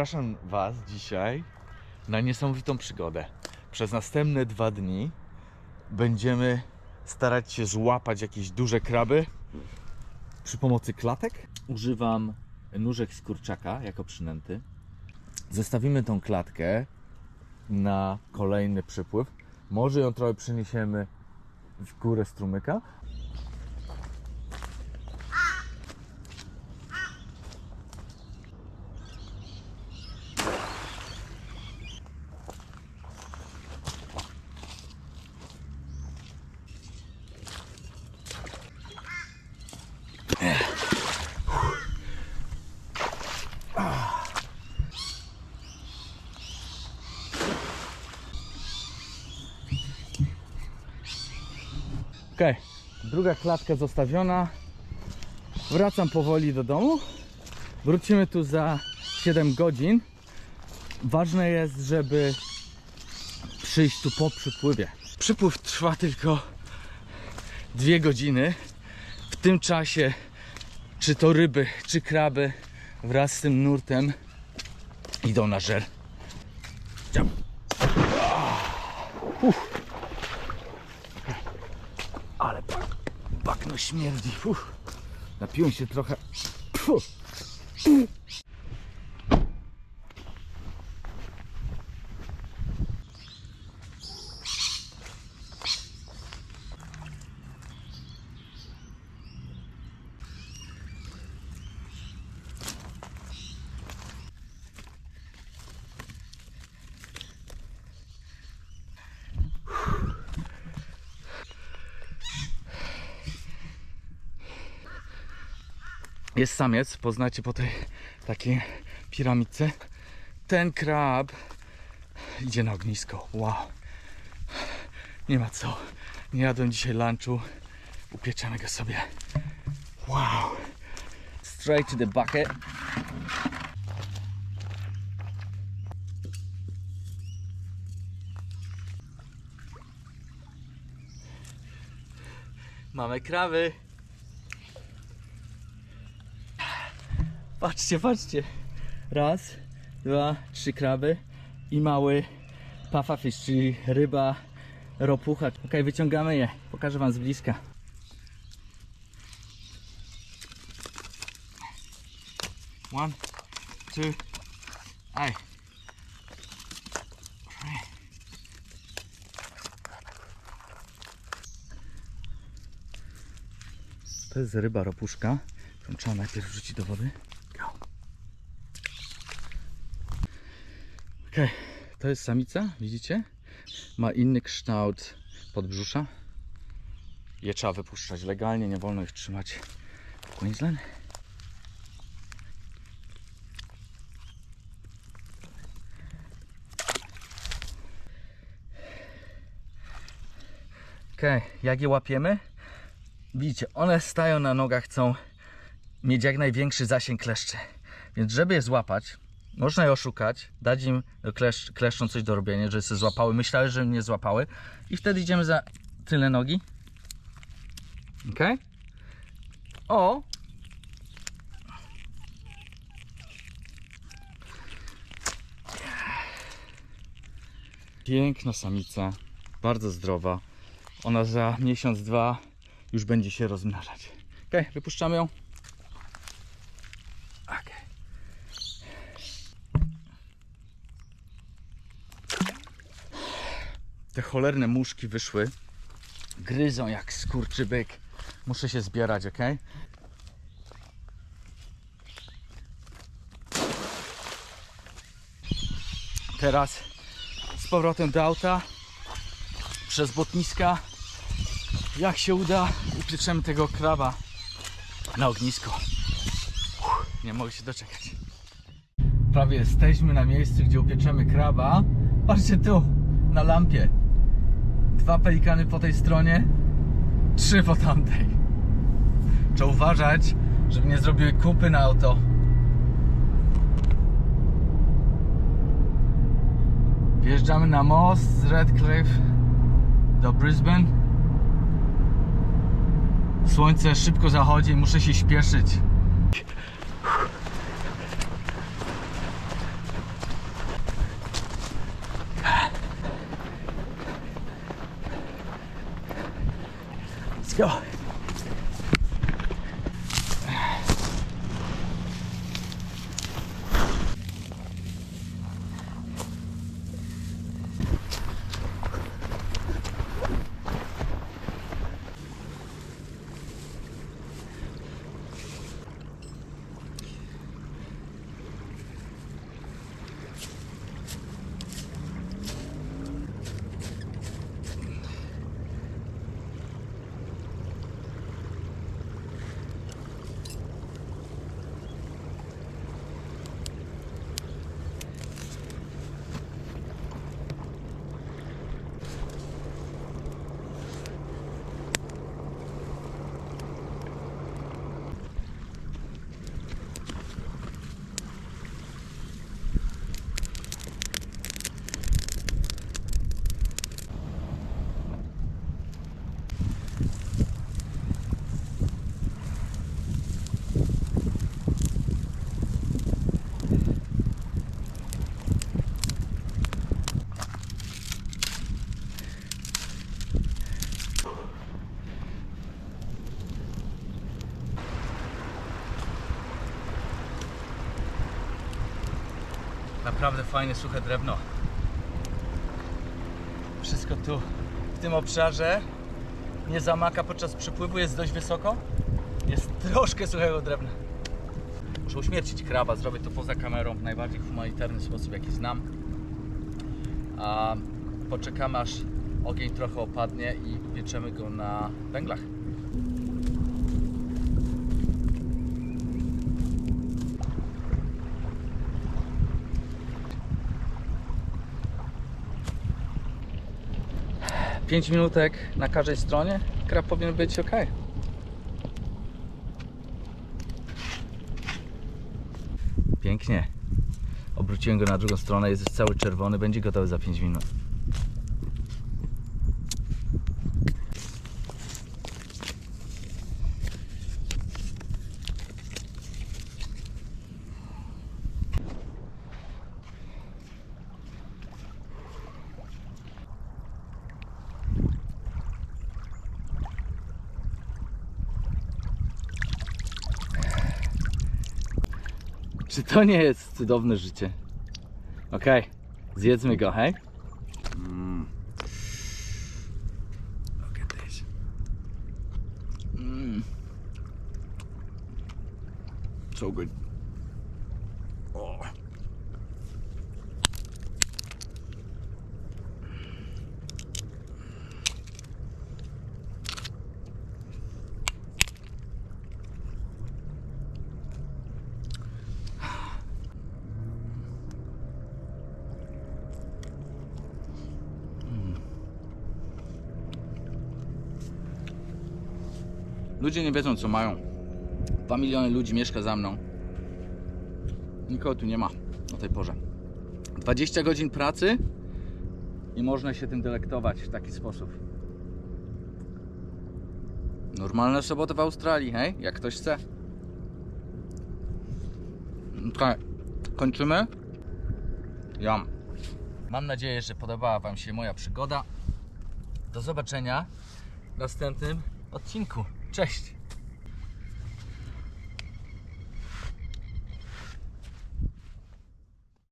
Zapraszam Was dzisiaj na niesamowitą przygodę. Przez następne dwa dni będziemy starać się złapać jakieś duże kraby przy pomocy klatek. Używam nóżek z kurczaka jako przynęty. Zestawimy tą klatkę na kolejny przypływ. Może ją trochę przeniesiemy w górę strumyka. Okej, druga klatka zostawiona. Wracam powoli do domu. Wrócimy tu za 7 godzin. Ważne jest, żeby przyjść tu po przypływie. Przypływ trwa tylko 2 godziny. W tym czasie, czy to ryby, czy kraby, wraz z tym nurtem idą na żer. Ciao. Uff. Bakno śmierdzi. Uff. Napiłem się trochę. Pfu. Jest samiec, poznacie po tej takiej piramidce. Ten krab idzie na ognisko. Wow. Nie ma co. Nie jadłem dzisiaj lunchu. Upieczemy go sobie. Wow. Straight to the bucket. Mamy krawy. Patrzcie, patrzcie. Raz, dwa, trzy kraby i mały pufferfish, czyli ryba ropucha. Ok, wyciągamy je. Pokażę Wam z bliska. One, two, aj. To jest ryba ropuszka, którą trzeba najpierw wrzucić do wody. Okej, to jest samica, widzicie? Ma inny kształt podbrzusza. Je trzeba wypuszczać legalnie, nie wolno ich trzymać w Queensland. Okej, jak je łapiemy? Widzicie, one stają na nogach, chcą mieć jak największy zasięg kleszczy. Więc żeby je złapać, można je oszukać, dać im klesz, kleszczom coś do robienia, żeby się złapały. Myślały, że mnie złapały. I wtedy idziemy za tyle nogi. Ok? O! Piękna samica, bardzo zdrowa. Ona za miesiąc, dwa już będzie się rozmnażać. Ok, wypuszczamy ją. Ok. Te cholerne muszki wyszły. Gryzą jak skurczybyk. Muszę się zbierać, ok? Teraz z powrotem do auta przez botniska jak się uda, upieczemy tego kraba na ognisko. Uff, nie mogę się doczekać. Prawie jesteśmy na miejscu, gdzie upieczemy kraba. Patrzcie tu, na lampie. Dwa pelikany po tej stronie, trzy po tamtej. Trzeba uważać, żeby nie zrobiły kupy na auto. Wjeżdżamy na most z Redcliffe do Brisbane. Słońce szybko zachodzi, muszę się śpieszyć. Ja, Naprawdę fajne, suche drewno. Wszystko tu, w tym obszarze, nie zamaka podczas przypływu, jest dość wysoko. Jest troszkę suchego drewna. Muszę uśmiercić kraba, zrobię to poza kamerą w najbardziej humanitarny sposób, jaki znam. A poczekamy aż ogień trochę opadnie i pieczemy go na węglach. Pięć minutek na każdej stronie, krab powinien być ok. Pięknie. Obróciłem go na drugą stronę, jest cały czerwony, będzie gotowy za 5 minut. Czy to nie jest cudowne życie? Okej, zjedzmy go, hej? Look at this. Mm. So good. Ludzie nie wiedzą co mają. Dwa miliony ludzi mieszka za mną. Nikogo tu nie ma o tej porze. 20 godzin pracy i można się tym delektować w taki sposób. Normalne soboty w Australii, hej? Jak ktoś chce. Okay. Kończymy? Jam. Mam nadzieję, że podobała Wam się moja przygoda. Do zobaczenia w następnym odcinku. Cześć!